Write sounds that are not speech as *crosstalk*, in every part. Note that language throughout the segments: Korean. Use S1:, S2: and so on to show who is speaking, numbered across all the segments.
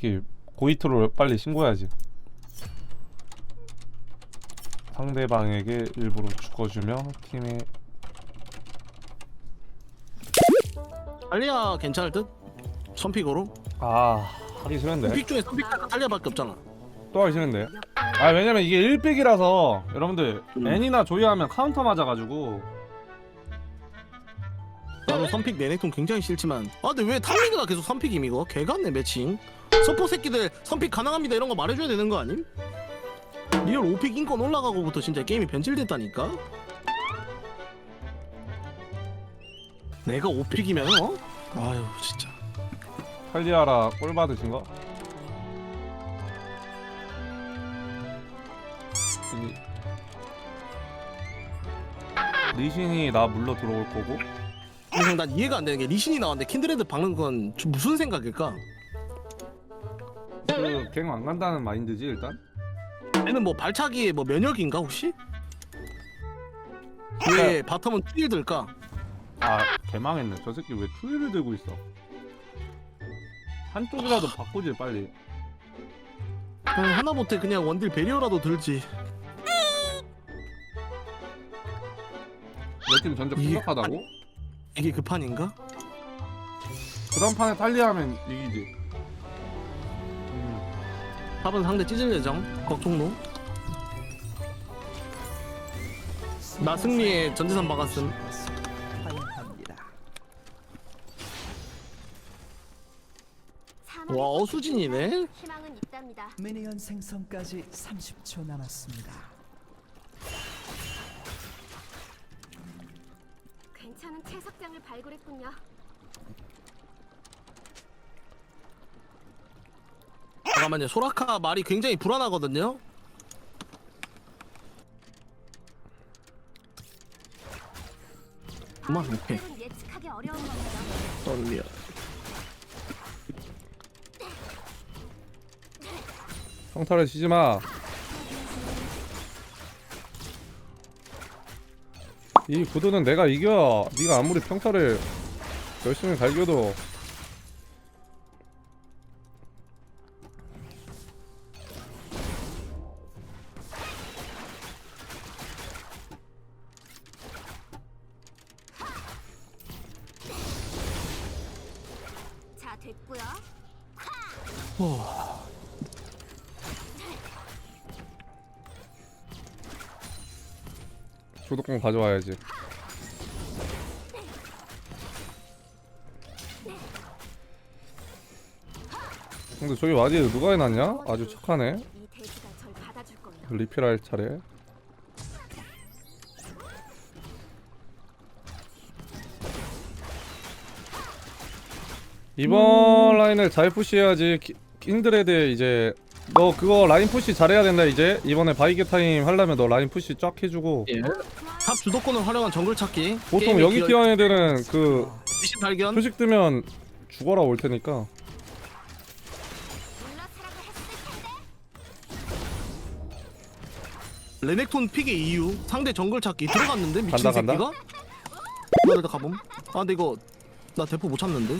S1: 새끼 고이트로 빨리 신고해야지. 상대방에게 일부러 죽어주며 팀의
S2: 달리아 괜찮을 듯? 선픽으로?
S1: 아 하기 싫은데
S2: 선픽 중에 선픽 달리아밖에 없잖아
S1: 또 하기 싫은데 아 왜냐면 이게 1픽이라서 여러분들
S2: 음.
S1: 애니나 조이 하면 카운터 맞아가지고
S2: 나도 선픽 내넥톤 굉장히 싫지만 아 근데 왜 탈리드가 계속 선픽임 이거? 개같네 매칭 서포 새끼들 선픽 가능합니다 이런 거 말해줘야 되는 거 아님? 리얼 5픽 인권 올라가고부터 진짜 게임이 변질됐다니까? 내가 5픽이면 어? 아유 진짜
S1: 탈리아라 꼴 받으신 거? 이- 리신이 나 물러 들어올 거고
S2: 그냥 난 이해가 안 되는 게 리신이 나왔는데 킨드레드 박는 건좀 무슨 생각일까?
S1: 그갱 안 간다는 마인드지 일단
S2: 얘는 뭐 발차기에 뭐 면역인가 혹시? 왜 바텀은 투일 들까?
S1: 아 개망했네 저 새끼 왜 투일을 들고 있어 한쪽이라도 바꾸지 빨리
S2: 어, 하나못해 그냥 원딜 베리어라도 들지
S1: 내 팀 전적
S2: 이게-
S1: 심각하다고?
S2: 이게 그 판인가?
S1: 그 다음 판에 탈리아하면 이기지 음,
S2: 탑은 상대 찢을 예정 걱정노 나 승리에 전재산 박았음
S3: 환영합니다.
S2: 와 어수진이네
S4: 희망은 있답니다.
S3: 미니언 생성까지 30초 남았습니다.
S4: 괜찮은 채석장을 발굴했군요.
S2: 잠깐만요 소라카 말이 굉장히 불안하거든요 그만, 오케이.
S4: 방법은 예측하기 어려운 겁니다.
S2: 떨려
S1: 평타를 치지 마. 이 구도는 내가 이겨. 네가 아무리 평타를 열심히 갈겨도 주도권 가져와야지. 근데 저기 와디에 누가 해놨냐? 아주 착하네. 리필할 차례. 이번 라인을 잘 푸시해야지 키- 킨드레드 이제 너 그거 라인 푸시 잘해야 된다 이제 이번에 바이게 타임 하려면 너 라인 푸시 쫙 해주고
S2: 예. 탑 주도권을 활용한 정글 찾기
S1: 보통
S2: 게임이
S1: 여기
S2: 기어-
S1: 티어 애들은 그
S2: 미신 발견
S1: 표식 뜨면 죽어라 올 테니까.
S2: 레넥톤 픽의 이유 상대 정글 찾기 들어갔는데 미친
S1: 간다, 간다.
S2: 새끼가 나 일단 가봄 아 근데 이거 나 대포 못 참는데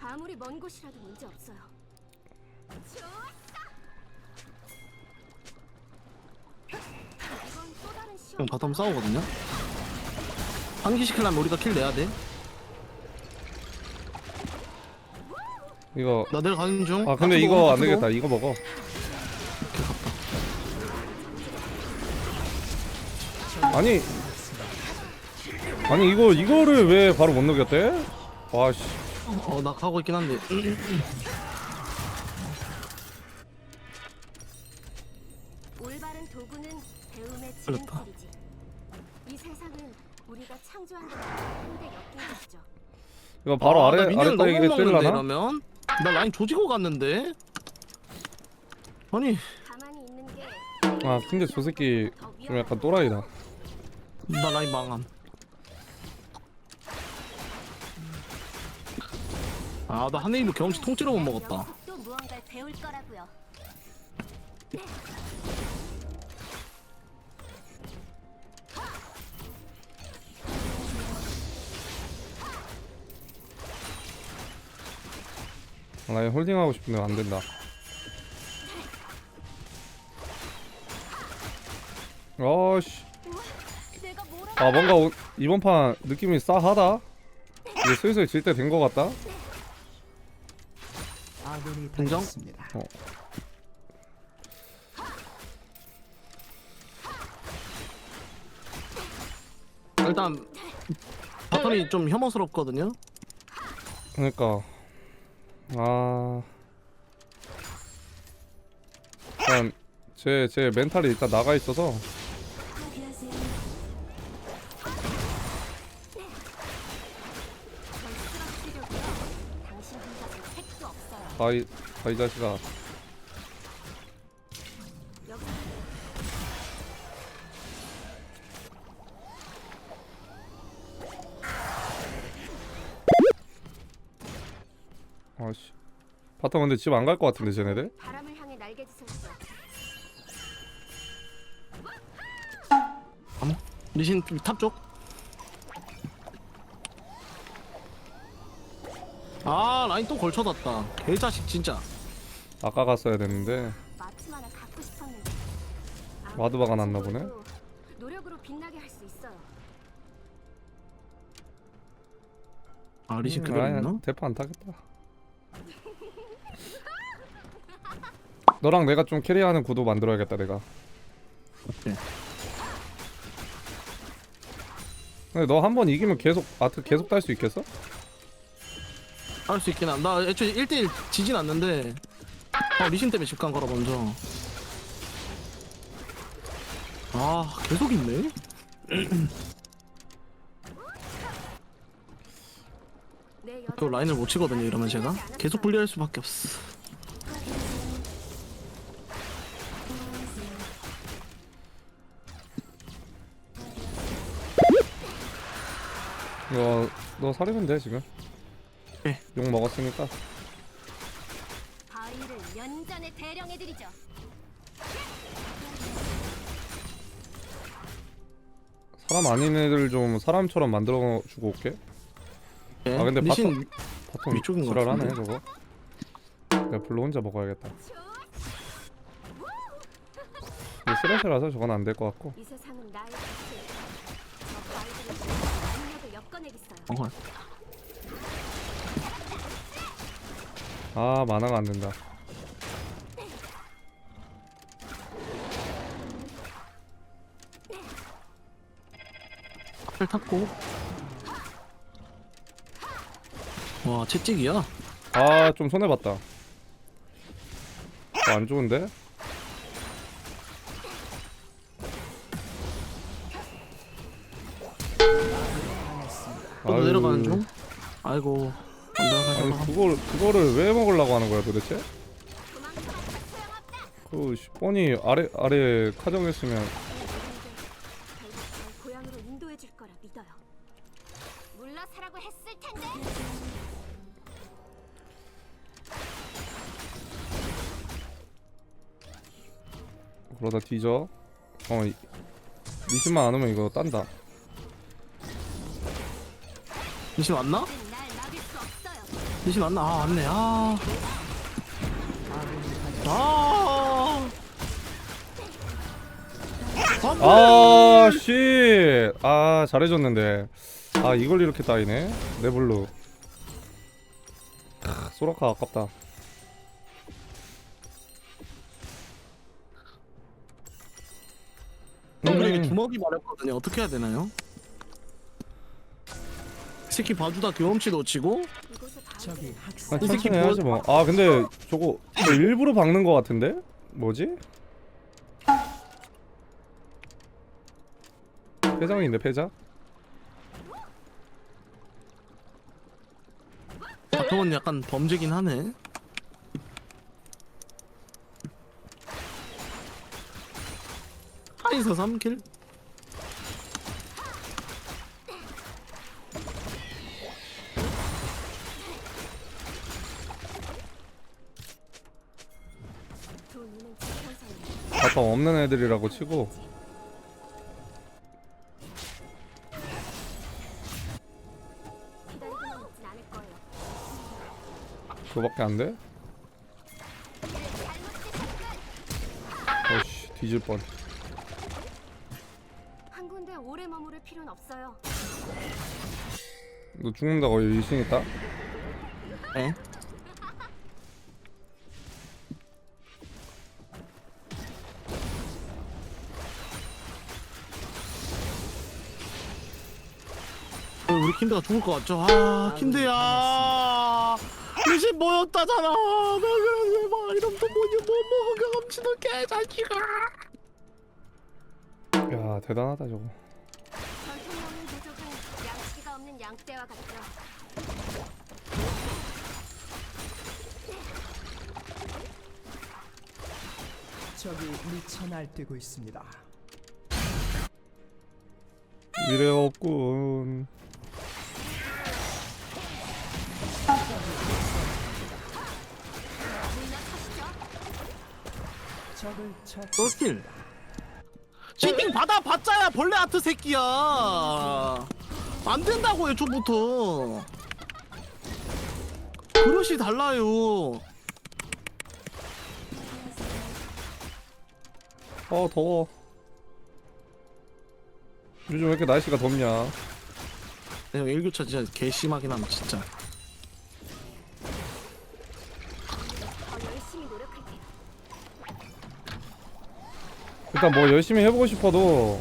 S4: 아무리 먼 곳이라도 문제 없어요.
S2: 형 바텀 싸우거든요? 한기시키려면 우리가 킬 내야 돼나
S1: 이거
S2: 내려가는 중.
S1: 아 근데 이거 안. 되겠다. 이거 먹어. 아니 아니 이거 이거를 왜 바로 못 녹였대? 와씨.
S2: 어 나 가고 있긴 한데.
S4: 올바른 도구는 배움의. 지름길이지. 이 세상은 우리가 창조한 것이죠.
S1: 이거 바로
S2: 아,
S1: 아래
S2: 나
S1: 아래
S2: 미니언 너무
S1: 따위게
S2: 먹는데
S1: 때리려나?
S2: 이러면 나 라인 조지고 갔는데 아니
S4: 가만히 있는
S1: 게아 근데 저 새끼
S4: 더
S1: 좀. 약간 또라이다
S2: 나 라인 망함 아나 한해일로 경험치 통째로 못 먹었다
S4: 여기서 또 무언가를 배울 거라고요.
S1: 라인 홀딩하고 싶은데 안 된다. 어씨. 아 뭔가 오, 이번 판 느낌이 싸하다. 이제 슬슬 질 때 된 것 같다.
S3: 아군이? 당했습니다.
S1: 어.
S2: 일단 바텀이 좀 혐오스럽거든요.
S1: 그러니까 아 일단 제 제 멘탈이 일단 나가 있어서. 바이 바이 자식아 바텀 근데 집 안 갈 것 같은데 쟤네들
S4: 바람을 향해 날개짓을 써.
S2: 리신 탑 쪽. 아 라인 또 걸쳐놨다. 개자식 진짜.
S1: 아까 갔어야 됐는데
S4: 마침 하나 갖고 싶었는데. 아무리
S1: 와드바가 났나
S4: 가진
S1: 보네.
S4: 거라도 노력으로 빛나게 할 수 있어요.
S2: 아 리신
S1: 음,
S2: 그대로 있나?
S1: 대파 안 타겠다 너랑 내가 좀 캐리하는 구도 만들어야겠다 내가
S2: 오케이.
S1: 근데 너 한 번 이기면 계속 아트 계속 딸 수 있겠어?
S2: 할 수 있긴 한. 나 애초에 1대1 지진 않는데. 어 리신 때문에 집 간 거라 먼저. 아 계속 있네. *clears throat* 그 라인을 못 치거든요 이러면 제가 계속 분리할 수밖에 없어.
S1: 이거 너 살리면 돼 지금
S2: 네.
S1: 욕 먹었으니까
S4: 바위를 연전에 대령해드리죠.
S1: 사람 아닌 애들 좀 사람처럼 만들어 주고 올게
S2: 네.
S1: 아, 근데
S2: 리신
S1: 바텀
S2: 위쪽인 것
S1: 지랄하네
S2: 같은데?
S1: 저거 내가 불러 혼자 먹어야겠다 근데 쓰레쉬라서 저건 안 될 것 같고
S4: 이 세상은 나의 엮어내겠어요.
S2: 어,
S1: 아 만화가 안 된다
S2: 앞을 탔고. 와 채찍이야.
S1: 아 좀 손해 봤다 어, 안 좋은데?
S2: 아이고. 안
S1: 아니. 그걸 그거를 왜 먹으려고 하는 거야 도대체? 그 씨, 뻔히 아래 아래 카정했으면
S4: 고향으로 인도해 줄 거라 믿어요. 물러서라고 했을 텐데.
S1: 그러다 뒤져. 어 이- 리신만 안 오면 이거 딴다.
S2: 리신 왔나? 리신 왔나? 아 왔네. 아. 아. 안 돼.
S1: 아 씨. 아 잘해줬는데. 아 이걸 이렇게 따이네. 내 블루. 크, 소라카 아깝다.
S2: 형들에게
S1: 음.
S2: 주먹이 말했거든요. 어떻게 해야 되나요? 새끼 봐주다 경험치 놓치고
S1: 아,
S2: 이 새끼
S1: 천천히 해야지 뭐. 아 근데 저거 저 일부러 박는 거 같은데? 뭐지? 패장인데 패장?
S2: 바텀은 약간 범죄긴 하네. 하이서 3킬?
S1: 바텀 없는 애들이라고 치고. 그거밖에 안 돼? 어씨 뒤질 뻔.
S4: 한 군데 오래 머무를 필요는 없어요.
S1: 너 죽는다고 여기 의심 있다?
S2: 에? 킨드가 죽을 것 같죠? 아 킨드야 리신 뭐였다잖아 나 그러지 마 이러면 또 뭐니 못 먹어 경험치도 개자식아
S1: 야 대단하다 저거.
S4: 없는 양떼와 같죠.
S3: 적이 미쳐 날뛰고 있습니다.
S1: 미래가 없군.
S3: 적을 쳐
S2: 쏠킬 채팅 받아 봤자야 벌레 아트 새끼야. 안 된다고 애초부터 그릇이 달라요.
S1: 어 더워. 요즘 왜 이렇게 날씨가 덥냐?
S2: 내가 일교차 진짜 개심하긴 함 진짜
S1: 일단 뭐 열심히 해보고 싶어도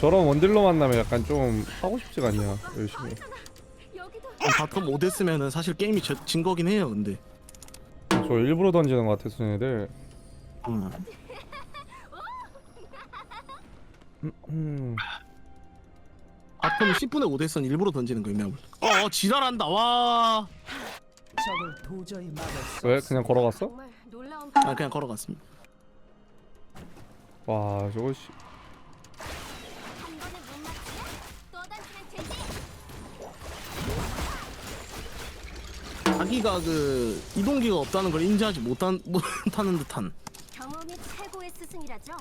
S1: 저런 원딜러 만나면 약간 좀 하고 싶지가 않냐 열심히.
S2: 바텀 못 했으면은 사실 게임이 져- 진 거긴 해요 근데
S1: 저 일부러 던지는 것 같았어 얘들.
S2: 음.
S1: 음.
S2: 바텀 10분에 5대선 일부러 던지는 거 의미하고 어 지랄한다 와
S3: 적을 도저히 막을 수
S1: 왜
S3: 없습니다.
S1: 그냥 걸어갔어?
S4: 정말 놀라운
S2: 아, 그냥 걸어갔습니다
S1: 와 저거 씨.
S2: 자기가 그 이동기가 없다는 걸 인지하지 못한, 못하는 듯한
S4: 경험이 최고의 스승이라죠.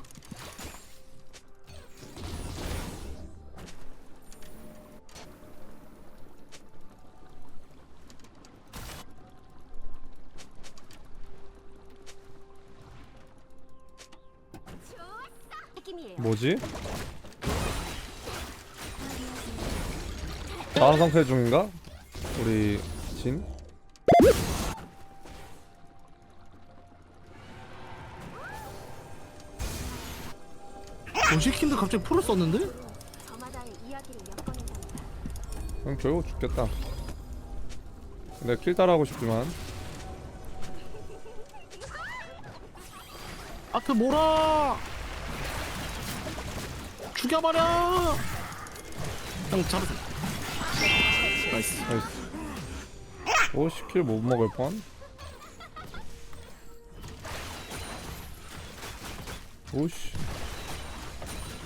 S1: 뭐지? 자아 상태 중인가? 우리 진?
S2: 도시킨드 갑자기 풀을 썼는데?
S1: 그럼 결국 죽겠다. 내가 킬 따라하고 싶지만
S2: 아트 몰아 죽여버려 형 잡으세요 나이스
S1: 나이스. 오씨 킬못 먹을 뻔. 오씨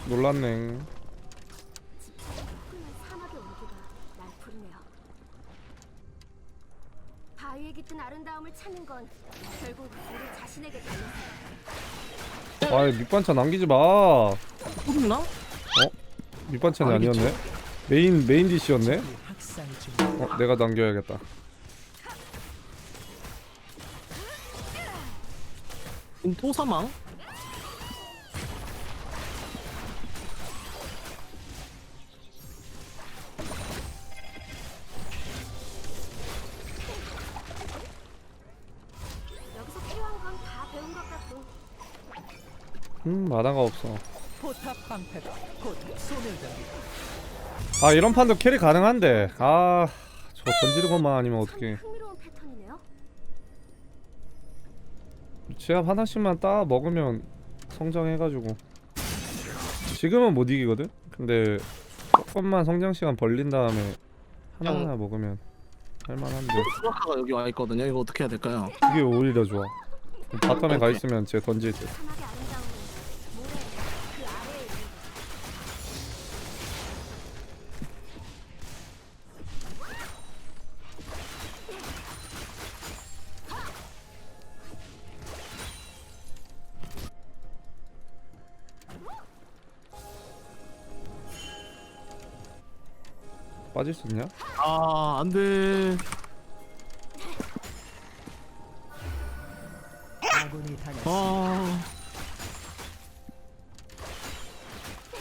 S1: 놀랐네.
S4: 끈은 사막의 온기가 날 부르네요. 바위에 깃든 아름다움을 찾는 건 결국 우리 자신에게 달렸어요.
S1: 아 밑반찬 남기지 마.
S2: 뽑나?
S1: 밑반찬이
S2: 알겠지.
S1: 아니었네. 메인 메인 디시였네.
S3: 중
S1: 어, 내가 남겨야겠다.
S2: 토사망
S4: 것 같고
S1: 음 마다가 없어.
S3: 포탑 방패가 곧 소멸됩니다.
S1: 아 이런 판도 캐리 가능한데. 아 저 던지는 것만 아니면
S4: 참
S1: 어떻게?
S4: 흥미로운 패턴이네요.
S1: 제압 하나씩만 따 먹으면 성장해가지고 지금은 못 이기거든. 근데 조금만 성장 시간 벌린 다음에 하나하나 먹으면 할만한데
S2: 수라카가 여기 와 있거든요 이거 어떻게 해야 될까요?
S1: 그게 오히려 좋아. 바텀에 가 있으면 쟤 던질 때. 빠질 수 있냐?
S2: 아 안돼
S3: 아군이 당했습니다.
S2: 아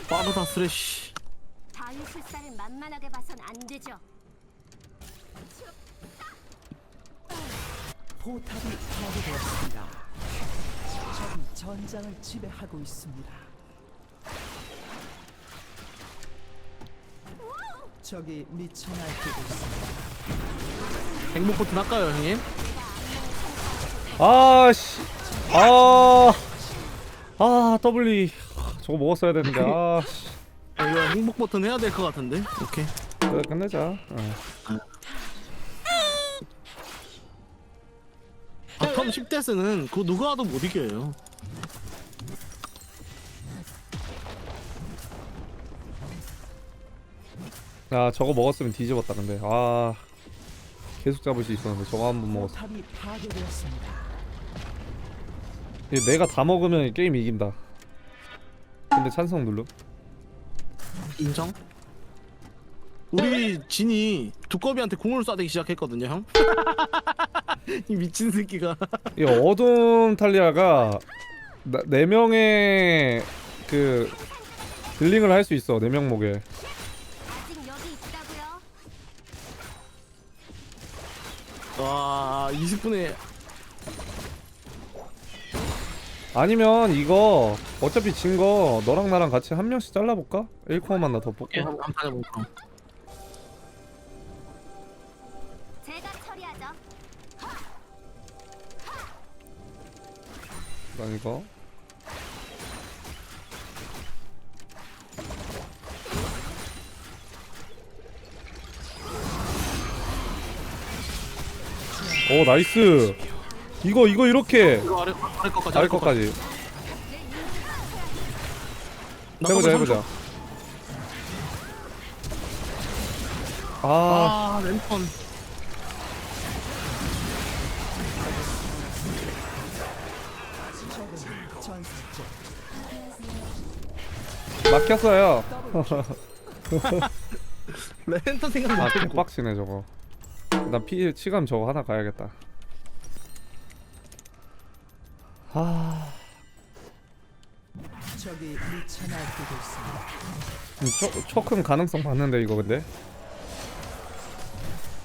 S2: 빠르다 쓰레쉬
S4: 자유술사를 만만하게 봐선 안 되죠.
S3: 포탑이 파괴되었습니다. 적이 전장을 지배하고 있습니다. 적이 미쳐 날뛰고 있습니다.
S2: 행복 버튼 할까요 형님?
S1: 아씨. 아, 아 더블리 저거 먹었어야 되는데. 아씨.
S2: 아, 이거 행복 버튼 해야 될 것 같은데? 오케이.
S1: 그래 끝내자. 어.
S2: 바텀 10대 스는 그거 누가 와도 못 이겨요
S1: 야 저거 먹었으면 뒤집었다 근데 아 계속 잡을 수 있었는데 저거 한 번 먹었어
S3: 파괴되었습니다.
S1: 이게 내가 다 먹으면 게임 이긴다 근데 찬성 눌러
S2: 인정? 우리 진이 두꺼비한테 공을 쏴대기 시작했거든요 형. *laughs* 이 미친 새끼가.
S1: 이 어둠 탈리아가 나, 네 명의 그 딜링을 할 수 있어 네명 목에
S2: 와 20분에
S1: 아니면 이거 어차피 진 거 너랑 나랑 같이 한 명씩 잘라볼까? 1코어만 나 더 뽑게
S2: 한번 다녀볼까.
S4: 제가 처리하죠.
S1: 난 이거 오 나이스. 이거 이거 이렇게
S2: 이거 아래 아래 거까지
S1: 아래 거까지.
S2: 나
S1: 해보자 해보자. 아.
S2: 아 랜턴.
S1: 막혔어요. *laughs*
S2: 랜턴 생각
S1: 아. 개빡치네 저거 나피 치감 저거 하나 가야겠다 아
S3: 적이 미쳐 날뛰고 있습니다.
S1: 초, 초큰 가능성 봤는데 이거 근데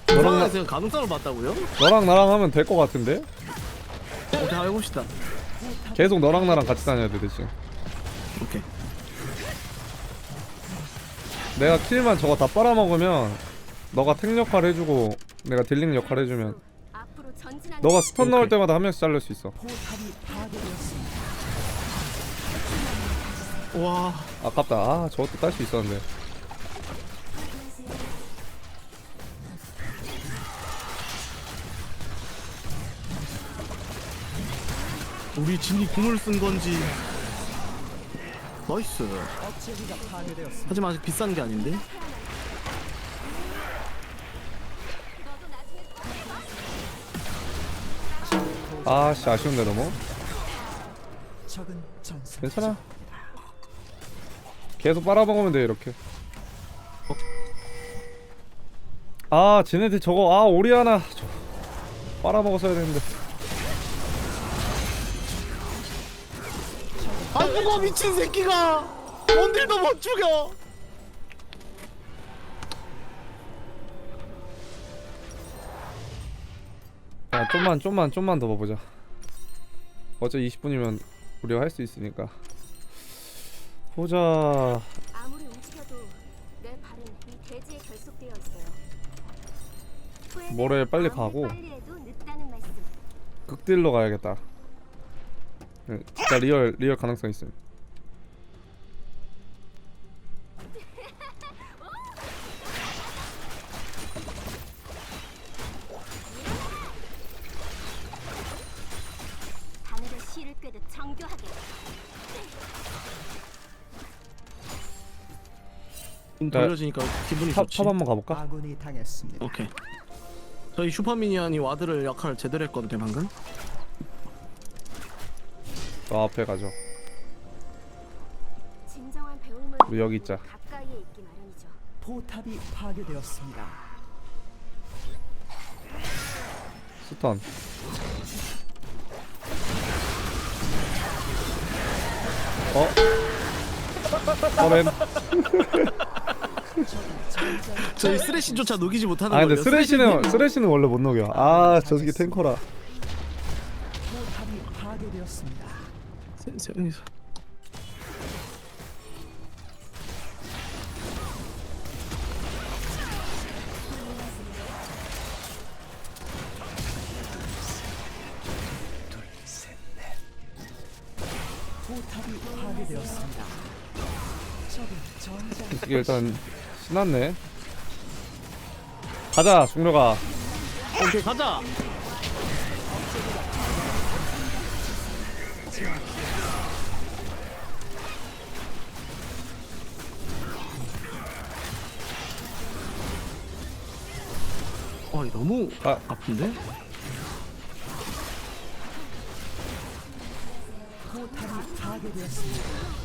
S1: 너랑, 나,
S2: 제가 가능성을 봤다고요?
S1: 너랑 나랑 하면 될 것 같은데?
S2: 오케이 한번 해봅시다.
S1: 계속 너랑 나랑 같이 다녀야 돼 대신
S2: 오케이.
S1: 내가 킬만 저거 다 빨아먹으면 너가 탱 역할 해주고 내가 딜링 역할 해주면 너가 스턴 넣을
S2: 오케이.
S1: 때마다 한 명씩 자를 수 있어.
S2: 와
S1: 아깝다 아 저것도 딸 수 있었는데
S2: 우리 진이 궁을 쓴 건지. 나이스. 하지만 아직 비싼 게 아닌데.
S1: 아씨 아쉬운데 너무. 괜찮아 계속 빨아먹으면 돼 이렇게 아 쟤네들 저거 아 오리아나 저, 빨아먹었어야 되는데
S2: 아 죽어 미친 새끼가. 원딜도 못 죽여.
S1: 야 좀만 좀만 좀만 더 봐보자 어제 20분이면 우리가 할 수 있으니까 보자
S4: 아무리 움직여도 내 발은 이 대지에 결속되어 있어요.
S1: 모레 빨리
S4: 아무리
S1: 가고.
S4: 빨리 해도 늦다는 말씀.
S1: 극딜로 가야겠다 네, 진짜 리얼 리얼 가능성 있음
S4: 꿰듯 정교하게.
S2: 돌려지니까 기분이
S1: 탑,
S2: 좋지.
S1: 탑 한번 가볼까?
S3: 아군이 당했습니다.
S2: 오케이. 저희 슈퍼미니언이 와드를 역할 제대로 했거든요 방금.
S1: 저 앞에 가죠
S4: 진정한 배움은
S1: 우리 여기 있자.
S4: 가까이에 있기 마련이죠.
S3: 포탑이 파괴되었습니다.
S1: 스턴 어? 어맨 *laughs*
S2: 저희 쓰레쉬조차 녹이지 못하는
S1: 아 근데
S2: 걸요.
S1: 쓰레쉬는 쓰레쉬는 원래 못 녹여 아저 새끼 탱커라
S3: 포탑이 파괴되었습니다.
S2: 세- 세-
S3: 포탑
S1: 이게 일단 신났네 가자 중료가
S2: 오케이 가자. 어, 이 너무
S1: 아.
S2: 아픈데?
S3: 포탑이 파괴되었습니다.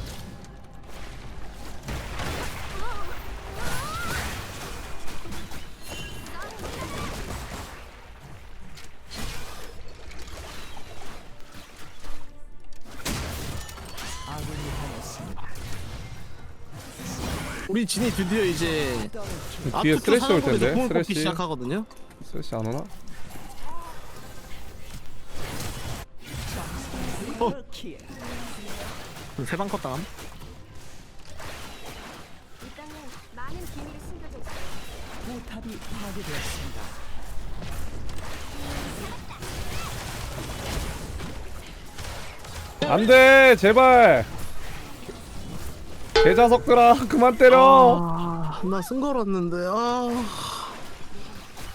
S2: 진이 드디어 이제
S1: 뒤에
S2: 아프트
S1: 쓰레쉬 올 텐데
S2: 공을 뽑기
S1: 쓰레쉬
S2: 시작하거든요.
S1: 쓰레쉬 안 오나?
S3: 킬.
S2: 세방 컷 당함.
S4: 이 땅에 많은 비밀이 숨겨져 있어요.
S3: 포탑이 파괴되었습니다.
S1: 안돼 제발 개자석들아 그만 때려
S2: 아, 나쓴 거랐는데 아.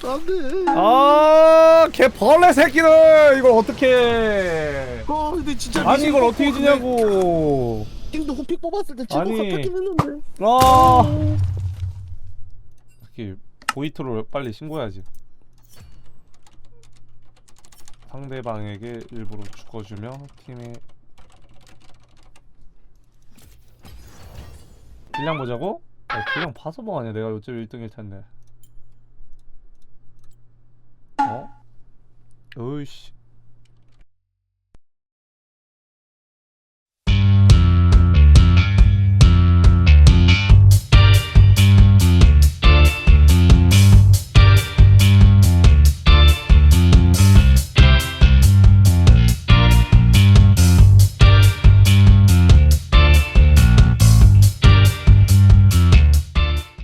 S2: 안돼.
S1: 아 개벌레 새끼들 이걸 어떻게
S2: 아 근데 진짜
S1: 아니 이걸 어떻게 지냐고
S2: 킹도 호픽 뽑았을 때 최고
S1: 아니.
S2: 갚았긴 했는데.
S1: 아 특히 보이트로 빨리 신고해야지 상대방에게 일부러 죽어주며 팀의 딜량 보자고? 아, 딜량 봐서 뭐하냐 내가 요즘 1등일 텐데 어? 어이씨